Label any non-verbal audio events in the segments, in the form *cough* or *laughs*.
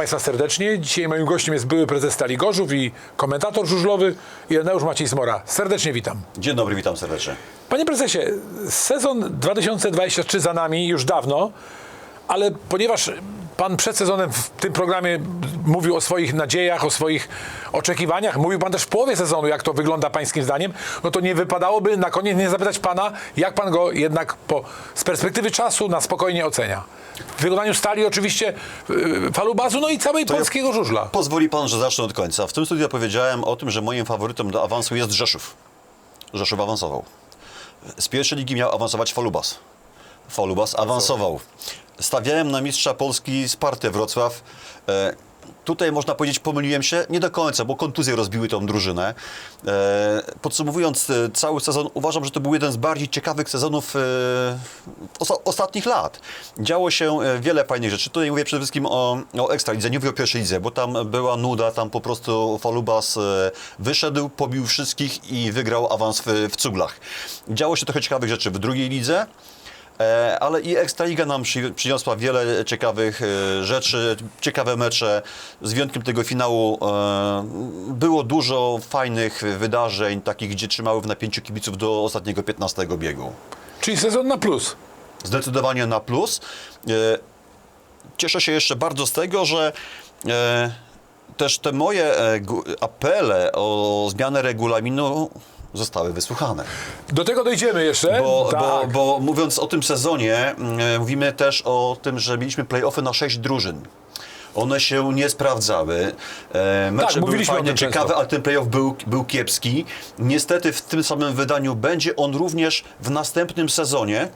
Państwa serdecznie. Dzisiaj moim gościem jest były prezes Stali Gorzów i komentator żużlowy Ireneusz Maciej Smora. Serdecznie witam. Dzień dobry, witam serdecznie. Panie prezesie, sezon 2023 za nami już dawno, ale ponieważ pan przed sezonem w tym programie mówił o swoich nadziejach, o swoich oczekiwaniach, mówił pan też w połowie sezonu, jak to wygląda pańskim zdaniem, no to nie wypadałoby na koniec nie zapytać pana, jak pan go jednak po, z perspektywy czasu na spokojnie ocenia. W wykonaniu stali oczywiście yy, falubazu, no i całej ja- polskiego żużla. Pozwoli pan, że zacznę od końca. W tym studiu powiedziałem o tym, że moim faworytem do awansu jest Rzeszów. Rzeszów awansował. Z pierwszej ligi miał awansować Falubas. Falubas awansował. Stawiałem na mistrza Polski Spartę Wrocław. E, Tutaj można powiedzieć, pomyliłem się, nie do końca, bo kontuzje rozbiły tą drużynę. E, Podsumowując e, cały sezon, uważam, że to był jeden z bardziej ciekawych sezonów e, ostatnich lat. Działo się e, wiele fajnych rzeczy. Tutaj mówię przede wszystkim o, o Ekstralidze, nie mówię o pierwszej lidze, bo tam była nuda, tam po prostu Falubas e, wyszedł, pobił wszystkich i wygrał awans w, w cuglach. Działo się trochę ciekawych rzeczy w drugiej lidze. E, Ale i Ekstraliga nam przy, przyniosła wiele ciekawych e, rzeczy, ciekawe mecze. Z wyjątkiem tego finału e, było dużo fajnych wydarzeń, takich, gdzie trzymały w napięciu kibiców do ostatniego 15 biegu. Czyli sezon na plus. Zdecydowanie na plus. Cieszę się jeszcze bardzo z tego, że też te moje apele o zmianę regulaminu zostały wysłuchane. Do tego dojdziemy jeszcze. Bo, tak. bo, bo mówiąc o tym sezonie, mm, mówimy też o tym, że mieliśmy play-offy na sześć drużyn. One się nie sprawdzały. E, mecze były fajne, tym ciekawe, ale ten playoff był, był kiepski. Niestety w tym samym wydaniu będzie on również w następnym sezonie,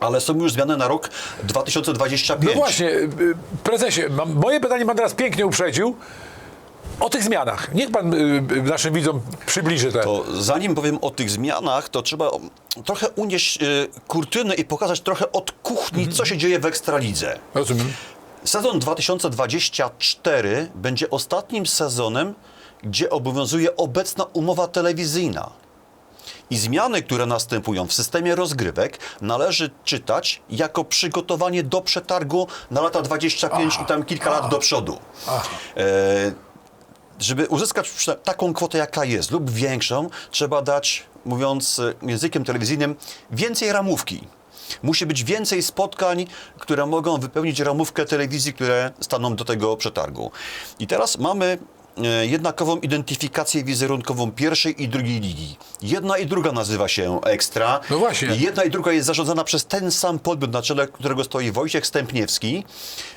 ale są już zmiany na rok 2025. No właśnie, y, prezesie, moje pytanie pan teraz pięknie uprzedził. O tych zmianach. Niech pan y, y, naszym widzom przybliży te. To zanim powiem o tych zmianach, to trzeba trochę unieść y, kurtynę i pokazać trochę od kuchni, co się dzieje w Ekstralidze. Rozumiem. Sezon 2024 będzie ostatnim sezonem, gdzie obowiązuje obecna umowa telewizyjna. I zmiany, które następują w systemie rozgrywek, należy czytać jako przygotowanie do przetargu na lata 25 i tam kilka lat do przodu. E, żeby uzyskać taką kwotę, jaka jest, lub większą, trzeba dać, mówiąc e, językiem telewizyjnym, więcej ramówki. Musi być więcej spotkań, które mogą wypełnić ramówkę telewizji, które staną do tego przetargu. I teraz mamy jednakową identyfikację wizerunkową pierwszej i drugiej ligi. Jedna i druga nazywa się Ekstra. No właśnie. Jedna i druga jest zarządzana przez ten sam podmiot, na czele którego stoi Wojciech Stępniewski.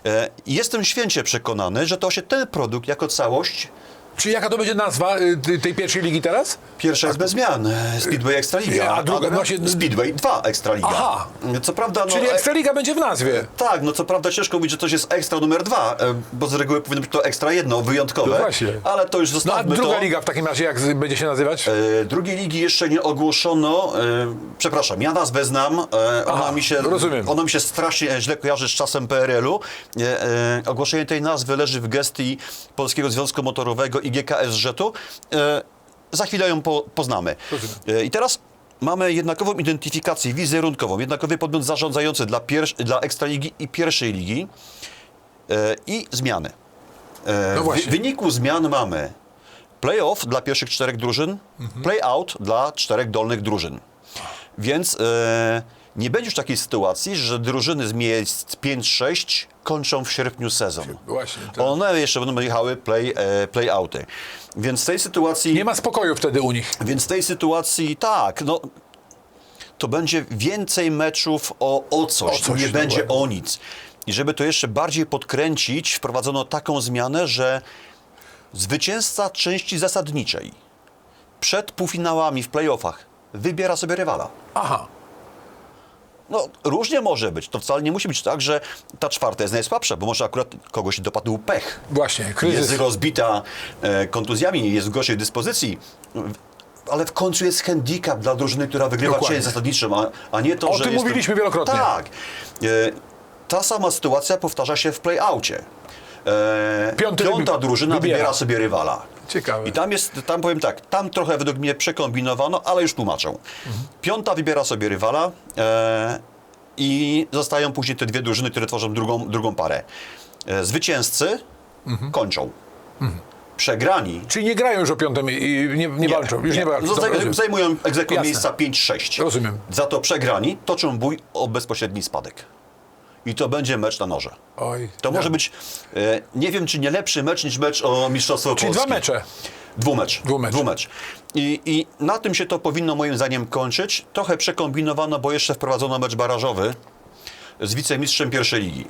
E, Jestem święcie przekonany, że to się ten produkt jako całość Czyli jaka to będzie nazwa y, tej pierwszej ligi teraz? Pierwsza jest bez zmian. e, Speedway Ekstraliga. A druga, właśnie- Speedway 2 Ekstraliga. Aha. Co prawda, no, Czyli e- Ekstraliga będzie w nazwie. tak, no co prawda ciężko mówić, że coś jest ekstra numer dwa, e, bo z reguły powinno być to ekstra jedno, wyjątkowe. No właśnie. Ale to już No a zostawmy druga to. liga w takim razie jak z- będzie się nazywać? E, drugiej ligi jeszcze nie ogłoszono. E, przepraszam, ja nazwę znam. E, ona, Aha, mi się, rozumiem. ona mi się strasznie źle kojarzy z czasem PRL-u. E, e, ogłoszenie tej nazwy leży w gestii Polskiego Związku Motorowego i GKSŻ-u. E, za chwilę ją po, poznamy. E, I teraz mamy jednakową identyfikację wizerunkową, jednakowy podmiot zarządzający dla, pier- dla Ekstraligi i pierwszej ligi e, i zmiany. No w wyniku zmian mamy playoff dla pierwszych czterech drużyn, Mhm. playout dla czterech dolnych drużyn. Więc e, nie będzie już takiej sytuacji, że drużyny z miejsc 5-6 kończą w sierpniu sezon. *laughs* Właśnie, tak. One jeszcze będą jechały play, e, playouty. Więc w tej sytuacji... Nie ma spokoju wtedy u nich. Więc w tej sytuacji tak, no to będzie więcej meczów o, o coś, O coś, nie będzie dokładnie. o nic. I żeby to jeszcze bardziej podkręcić, wprowadzono taką zmianę, że zwycięzca części zasadniczej przed półfinałami w playoffach wybiera sobie rywala. Aha. No, różnie może być. To wcale nie musi być tak, że ta czwarta jest najsłabsza, bo może akurat kogoś dopadł pech. Właśnie, kryzys. Jest rozbita e, kontuzjami, jest w gorszej dyspozycji. Ale w końcu jest handicap dla drużyny, która wygrywa część zasadniczą, a, a nie to, O że. tym jest mówiliśmy wielokrotnie. Tak. E, ta sama sytuacja powtarza się w playoutie. E, piąta drużyna wybiera. wybiera. sobie rywala. Ciekawe. I tam jest, tam powiem tak, tam trochę według mnie przekombinowano, ale już tłumaczę. Mhm. Piąta wybiera sobie rywala e, i zostają później te dwie drużyny, które tworzą drugą, drugą parę. E, Zwycięzcy Mhm. kończą. Przegrani Czyli nie grają już o piątym i nie, nie, walczą. Już nie, walczą. No, zaj- zajmują egzekwo miejsca 5-6. Rozumiem. Za to przegrani toczą bój o bezpośredni spadek. I to będzie mecz na noże. Oj. To może być, e, nie wiem czy nie lepszy mecz niż mecz o Mistrzostwo Czyli Polski. dwa mecze. Dwumecz. Dwumecz. Dwumecz. I, I na tym się to powinno moim zdaniem kończyć. Trochę przekombinowano, bo jeszcze wprowadzono mecz barażowy z wicemistrzem pierwszej ligi.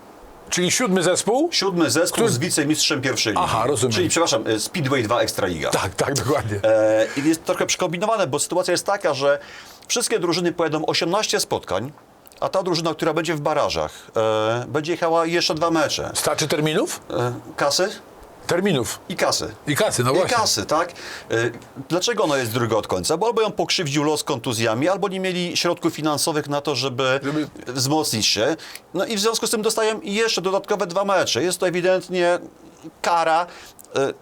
Czyli siódmy zespół? Siódmy zespół Który- z wicemistrzem pierwszej ligi. Aha, rozumiem. Czyli, przepraszam, e, Speedway 2 Ekstraliga. Tak, tak, dokładnie. E, I jest trochę przekombinowane, bo sytuacja jest taka, że wszystkie drużyny pojadą 18 spotkań, a ta drużyna, która będzie w barażach, e, będzie jechała jeszcze dwa mecze. Starczy terminów? E, kasy Terminów. i kasy. I kasy, no I właśnie. kasy, tak? E, Dlaczego ono jest druga od końca? Bo albo ją pokrzywdził los kontuzjami, albo nie mieli środków finansowych na to, żeby, Żeby- wzmocnić się. No i w związku z tym dostają jeszcze dodatkowe dwa mecze. Jest to ewidentnie kara. E,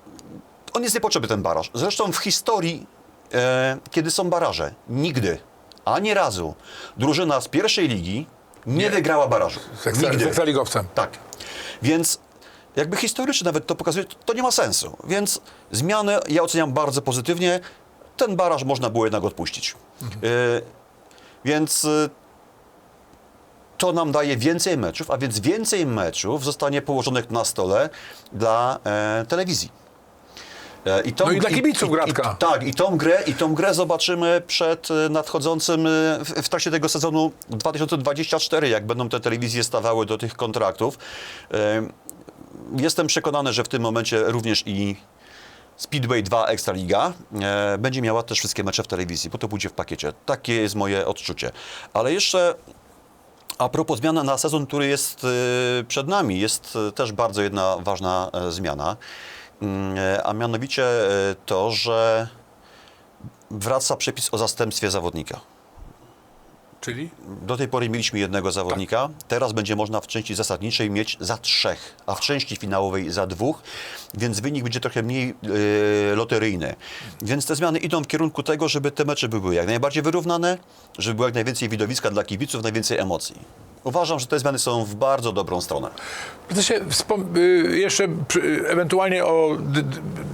On jest niepotrzebny, ten baraż. Zresztą w historii, e, kiedy są baraże, nigdy, ani razu, drużyna z pierwszej ligi nie, wygrała barażu. Z, ekstra, z ekstraligowcem. Tak. Więc jakby historycznie nawet to pokazuje, to, nie ma sensu. Więc zmiany ja oceniam bardzo pozytywnie. Ten baraż można było jednak odpuścić. Y, więc y, to nam daje więcej meczów, a więc więcej meczów zostanie położonych na stole dla e, telewizji. E, I tą, No i dla kibiców gratka. I, tak, i tą grę, i tą grę zobaczymy przed e, nadchodzącym, e, w, w trakcie tego sezonu 2024, jak będą te telewizje stawały do tych kontraktów. Jestem przekonany, że w tym momencie również i Speedway 2 Ekstraliga e, będzie miała też wszystkie mecze w telewizji, bo to pójdzie w pakiecie. Takie jest moje odczucie. Ale jeszcze a propos zmiany na sezon, który jest przed nami, jest też bardzo jedna ważna zmiana. Mm, e, A mianowicie e, to, że wraca przepis o zastępstwie zawodnika. Czyli? Do tej pory mieliśmy jednego zawodnika, teraz będzie można w części zasadniczej mieć za trzech, a w części finałowej za dwóch, więc wynik będzie trochę mniej e, loteryjny. Więc te zmiany idą w kierunku tego, żeby te mecze były jak najbardziej wyrównane, żeby było jak najwięcej widowiska dla kibiców, najwięcej emocji. Uważam, że te zmiany są w bardzo dobrą stronę. Się y, jeszcze ewentualnie o.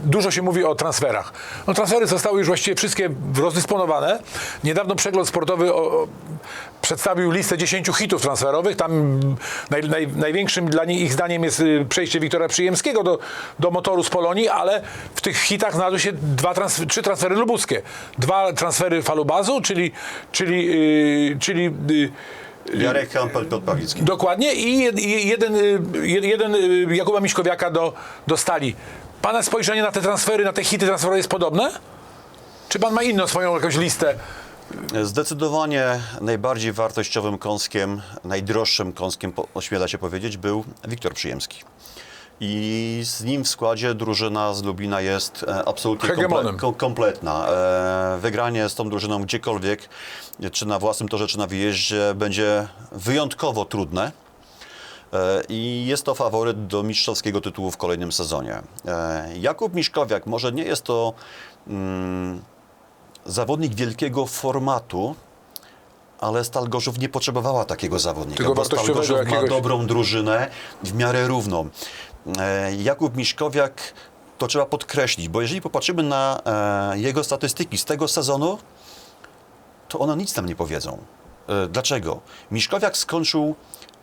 Dużo się mówi o transferach. No, transfery zostały już właściwie wszystkie rozdysponowane. Niedawno przegląd sportowy o, o, przedstawił listę 10 hitów transferowych. Tam naj, naj, największym dla nich ich zdaniem jest y, przejście Wiktora Przyjemskiego do, do motoru z Polonii, ale w tych hitach znalazły się dwa trzy transfery lubuskie. Dwa transfery falubazu, czyli. czyli, y, czyli y, Jarek Hampel, Piotr Pawlicki. Dokładnie i jed- i jeden, y, jed- jeden y, Jakuba Miśkowiaka do, do Stali. Pana spojrzenie na te transfery, na te hity transferowe jest podobne? Czy pan ma inną swoją jakąś listę? Zdecydowanie najbardziej wartościowym kąskiem, najdroższym kąskiem, po- ośmiela się powiedzieć, był Wiktor Przyjemski. I z nim w składzie drużyna z Lublina jest e, absolutnie Hegemonem. kom, kompletna. E, wygranie z tą drużyną gdziekolwiek, czy na własnym torze, czy na wyjeździe, będzie wyjątkowo trudne. E, I jest to faworyt do mistrzowskiego tytułu w kolejnym sezonie. Jakub Miszkowiak może nie jest to mm, zawodnik wielkiego formatu, ale Stal Gorzów nie potrzebowała takiego zawodnika, Tego bo Stal Gorzów ma jakiegoś- dobrą drużynę w miarę równą. E, Jakub Miszkowiak to trzeba podkreślić, bo jeżeli popatrzymy na e, jego statystyki z tego sezonu, to one nic nam nie powiedzą. E, Dlaczego? Miszkowiak skończył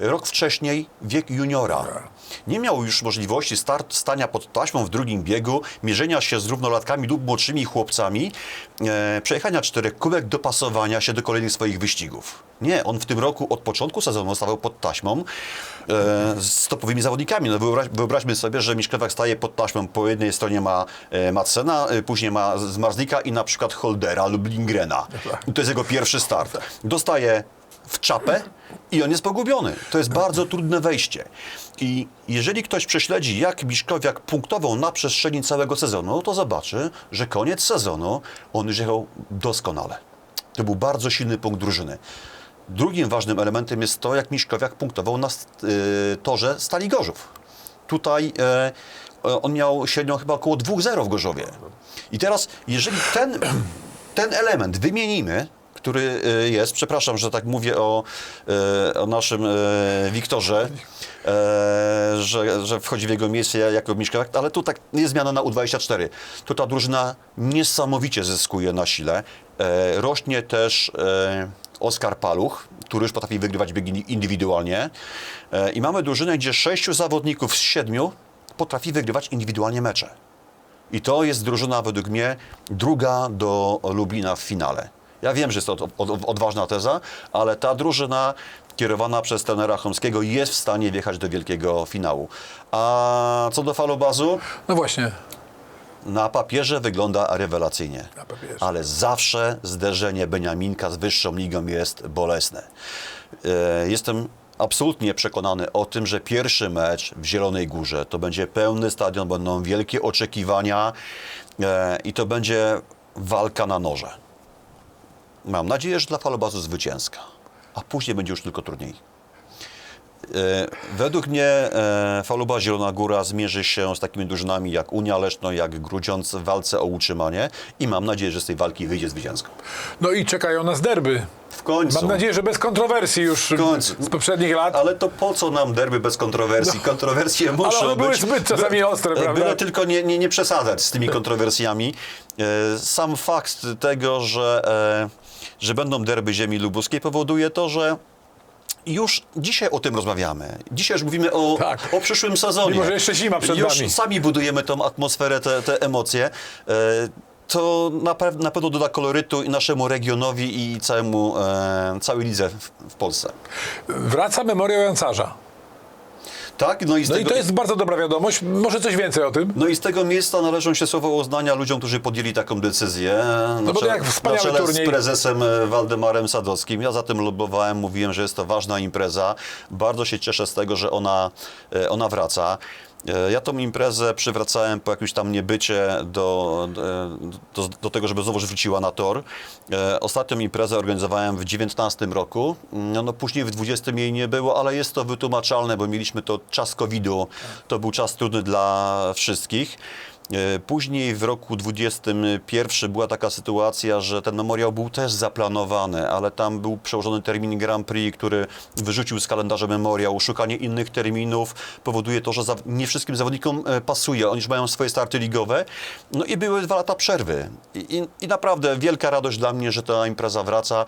rok wcześniej wiek juniora. Nie miał już możliwości start, stania pod taśmą w drugim biegu, mierzenia się z równolatkami lub młodszymi chłopcami, e, przejechania czterech kółek, dopasowania się do kolejnych swoich wyścigów. Nie, on w tym roku od początku sezonu stawał pod taśmą e, z topowymi zawodnikami. No wyobraź, wyobraźmy sobie, że Miszkowiak staje pod taśmą. Po jednej stronie ma e, Madsena, e, później ma Zmarzlika i na przykład Holdera lub Lingrena. I to jest jego pierwszy start. Dostaje w czapę i on jest pogubiony. To jest bardzo trudne wejście. I jeżeli ktoś prześledzi, jak Miszkowiak punktował na przestrzeni całego sezonu, to zobaczy, że koniec sezonu on już jechał doskonale. To był bardzo silny punkt drużyny. Drugim ważnym elementem jest to, jak Miszkowiak punktował na y, torze Stali Gorzów. Tutaj e, on miał średnią chyba około 2-0 w Gorzowie. I teraz, jeżeli ten, ten element wymienimy, który e, jest, przepraszam, że tak mówię o, e, o naszym e, Wiktorze, że, że wchodzi w jego miejsce jako Miszka, ale tu tak jest zmiana na U24. Tu ta drużyna niesamowicie zyskuje na sile. Rośnie też Oskar Paluch, który już potrafi wygrywać biegi indywidualnie. I mamy drużynę, gdzie sześciu zawodników z siedmiu potrafi wygrywać indywidualnie mecze. I to jest drużyna według mnie druga do Lublina w finale. Ja wiem, że jest to od, od, odważna teza, ale ta drużyna kierowana przez trenera Chomskiego jest w stanie wjechać do wielkiego finału. A co do falobazu, No właśnie. na papierze wygląda rewelacyjnie. Papierze. Ale zawsze zderzenie Beniaminka z wyższą ligą jest bolesne. E, Jestem absolutnie przekonany o tym, że pierwszy mecz w Zielonej Górze to będzie pełny stadion, będą wielkie oczekiwania e, i to będzie walka na noże. Mam nadzieję, że dla falobazu zwycięska, a później będzie już tylko trudniej. E, Według mnie e, Faluba Zielona Góra zmierzy się z takimi drużynami jak Unia Leszno, jak Grudziądz w walce o utrzymanie i mam nadzieję, że z tej walki wyjdzie zwycięsko. No i czekają nas derby. W końcu. Mam nadzieję, że bez kontrowersji już z poprzednich lat. Ale to po co nam derby bez kontrowersji? Kontrowersje muszą No. one były być. zbyt czasami by- ostre, prawda? Byle tylko nie, nie, nie przesadzać z tymi kontrowersjami. E, Sam fakt tego, że, e, że będą derby ziemi lubuskiej powoduje to, że już dzisiaj o tym rozmawiamy. Dzisiaj już mówimy o, Tak. o przyszłym sezonie. Mimo, że jeszcze zima przed już nami. sami budujemy tą atmosferę, te, te emocje. E, to na, pew- na pewno doda kolorytu i naszemu regionowi i całemu, e, całej lidze w, w Polsce. Wraca memoriał Jancarza. Tak, no i z No tego... i to jest bardzo dobra wiadomość. Może coś więcej o tym? No i z tego miejsca należą się słowa uznania ludziom, którzy podjęli taką decyzję. No bo to jak wspaniały na czele turniej. z prezesem e, Waldemarem Sadowskim. Ja za tym lobowałem, mówiłem, że jest to ważna impreza. Bardzo się cieszę z tego, że ona, e, ona wraca. E, Ja tą imprezę przywracałem po jakimś tam niebycie do, do, do tego, żeby znowu wróciła na tor. E, Ostatnią imprezę organizowałem w 19 roku. No, no później w 20 jej nie było, ale jest to wytłumaczalne, bo mieliśmy to czas COVID-u. To był czas trudny dla wszystkich. E, Później w roku 2021 była taka sytuacja, że ten memoriał był też zaplanowany, ale tam był przełożony termin Grand Prix, który wyrzucił z kalendarza memoriał. Szukanie innych terminów powoduje to, że nie wszystkim zawodnikom e, pasuje. Oni już mają swoje starty ligowe. No i były dwa lata przerwy. I, i, i naprawdę wielka radość dla mnie, że ta impreza wraca.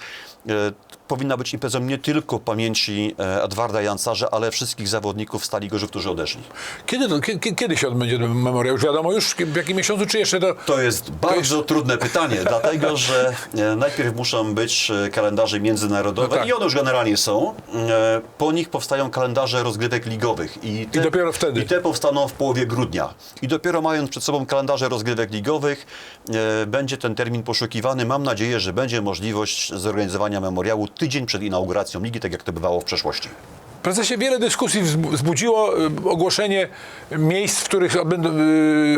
Powinna być imprezą nie tylko pamięci e, Edwarda Jancarza, ale wszystkich zawodników Stali Gorzów, którzy odeszli. Kiedy, to, kiedy, kiedy się odbędzie ten memoriał? Już wiadomo już w jakim miesiącu, czy jeszcze to... To jest bardzo trudne pytanie, *laughs* dlatego że e, najpierw muszą być e, kalendarze międzynarodowe No tak. i one już generalnie są. Po nich powstają kalendarze rozgrywek ligowych. I, te, I dopiero wtedy. I te powstaną w połowie grudnia. I dopiero mając przed sobą kalendarze rozgrywek ligowych, będzie ten termin poszukiwany. Mam nadzieję, że będzie możliwość zorganizowania memoriału tydzień przed inauguracją ligi, tak jak to bywało w przeszłości. Prezesie, wiele dyskusji wzbu- wzbudziło y, ogłoszenie miejsc, w których odbędą, y,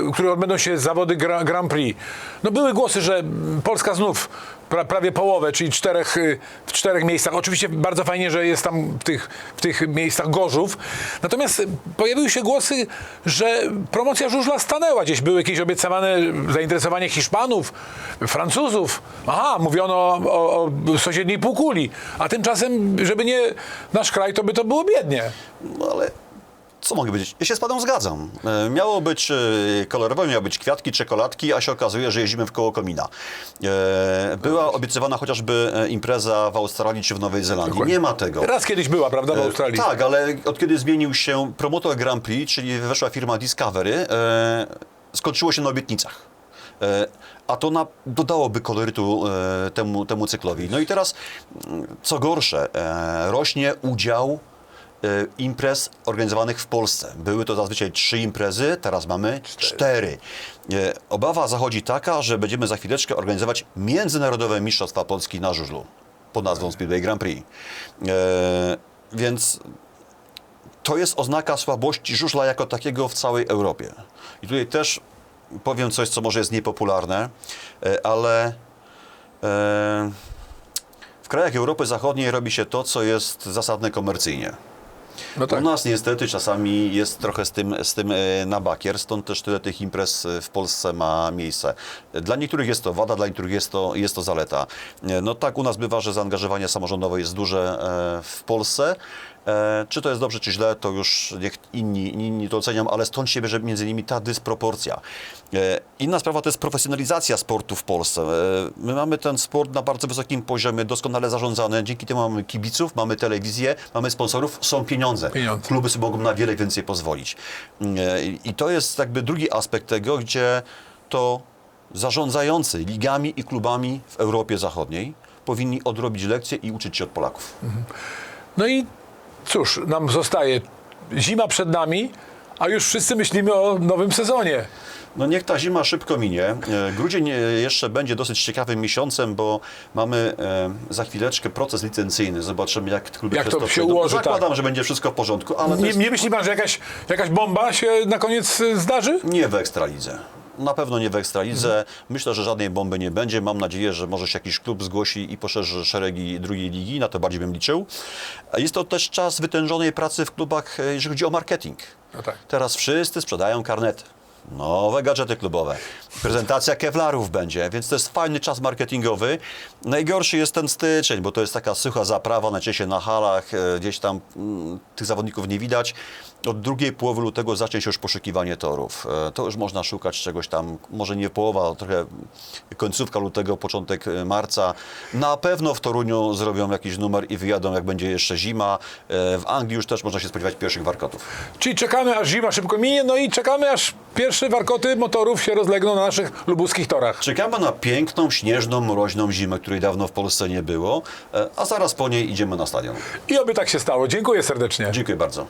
w których odbędą się zawody Gra- Grand Prix. No były głosy, że Polska znów pra, prawie połowę, czyli czterech, y, w czterech miejscach. Oczywiście bardzo fajnie, że jest tam w tych, w tych miejscach Gorzów. Natomiast y, pojawiły się głosy, że promocja żużla stanęła. Gdzieś były jakieś obiecywane zainteresowanie Hiszpanów, Francuzów. Aha, mówiono o, o, o sąsiedniej półkuli. A tymczasem, żeby nie nasz kraj, to by to było biednie. No ale co mogę powiedzieć? Ja się z panem zgadzam. E, Miało być e, kolorowe, miały być kwiatki, czekoladki, a się okazuje, że jeździmy w koło komina. E, Była obiecywana chociażby e, impreza w Australii czy w Nowej Zelandii. Nie ma tego. Raz kiedyś była, prawda, w Australii? Tak, ale od kiedy zmienił się promotor Grand Prix, czyli weszła firma Discovery, e, skończyło się na obietnicach. E, a to na, dodałoby kolorytu e, temu, temu cyklowi. No i teraz, mm, co gorsze, e, rośnie udział imprez organizowanych w Polsce. Były to zazwyczaj trzy imprezy, teraz mamy cztery. E, Obawa zachodzi taka, że będziemy za chwileczkę organizować międzynarodowe Mistrzostwa Polski na żużlu pod nazwą Speedway Grand Prix. E, więc to jest oznaka słabości żużla jako takiego w całej Europie. I tutaj też powiem coś, co może jest niepopularne, ale w krajach Europy Zachodniej robi się to, co jest zasadne komercyjnie. No tak. U nas niestety czasami jest trochę z tym, z tym e, na bakier, stąd też tyle tych imprez e, w Polsce ma miejsce. Dla niektórych jest to wada, dla niektórych jest to, jest to zaleta. E, No tak u nas bywa, że zaangażowanie samorządowe jest duże w Polsce. E, Czy to jest dobrze, czy źle, to już niech inni, inni to ocenią, ale stąd się bierze między innymi ta dysproporcja. E, Inna sprawa to jest profesjonalizacja sportu w Polsce. E, My mamy ten sport na bardzo wysokim poziomie, doskonale zarządzany. Dzięki temu mamy kibiców, mamy telewizję, mamy sponsorów, są pieniądze. Pieniądze. Kluby sobie mogą na wiele więcej pozwolić. I to jest jakby drugi aspekt tego, gdzie to zarządzający ligami i klubami w Europie Zachodniej powinni odrobić lekcje i uczyć się od Polaków. No i cóż, nam zostaje zima przed nami, a już wszyscy myślimy o nowym sezonie. No niech ta zima szybko minie. E, Grudzień e, jeszcze będzie dosyć ciekawym miesiącem, bo mamy e, za chwileczkę proces licencyjny. Zobaczymy, jak kluby Jak to się ułoży, tak. Zakładam, że będzie wszystko w porządku, ale Nie, jest nie myśli pan, że jakaś, jakaś bomba się na koniec zdarzy? nie w Ekstralidze. Na pewno nie w Ekstralidze. Mhm. Myślę, że żadnej bomby nie będzie. Mam nadzieję, że może się jakiś klub zgłosi i poszerzy szeregi drugiej ligi. Na to bardziej bym liczył. Jest to też czas wytężonej pracy w klubach, e, jeżeli chodzi o marketing. No tak. Teraz wszyscy sprzedają karnety. Nowe gadżety klubowe. Prezentacja kewlarów będzie, więc to jest fajny czas marketingowy. Najgorszy jest ten styczeń, bo to jest taka sucha zaprawa, najczęściej na halach, e, gdzieś tam mm, tych zawodników nie widać. Od drugiej połowy lutego zacznie się już poszukiwanie torów. E, To już można szukać czegoś tam, może nie połowa, trochę końcówka lutego, początek e, marca. Na pewno w Toruniu zrobią jakiś numer i wyjadą, jak będzie jeszcze zima. W Anglii już też można się spodziewać pierwszych warkotów. Czyli czekamy, aż zima szybko minie, no i czekamy, aż pierwsze warkoty motorów się rozlegną na naszych lubuskich torach. Czekamy na piękną, śnieżną, mroźną zimę, której dawno w Polsce nie było, e, a zaraz po niej idziemy na stadion. I oby tak się stało. Dziękuję serdecznie. Dziękuję bardzo.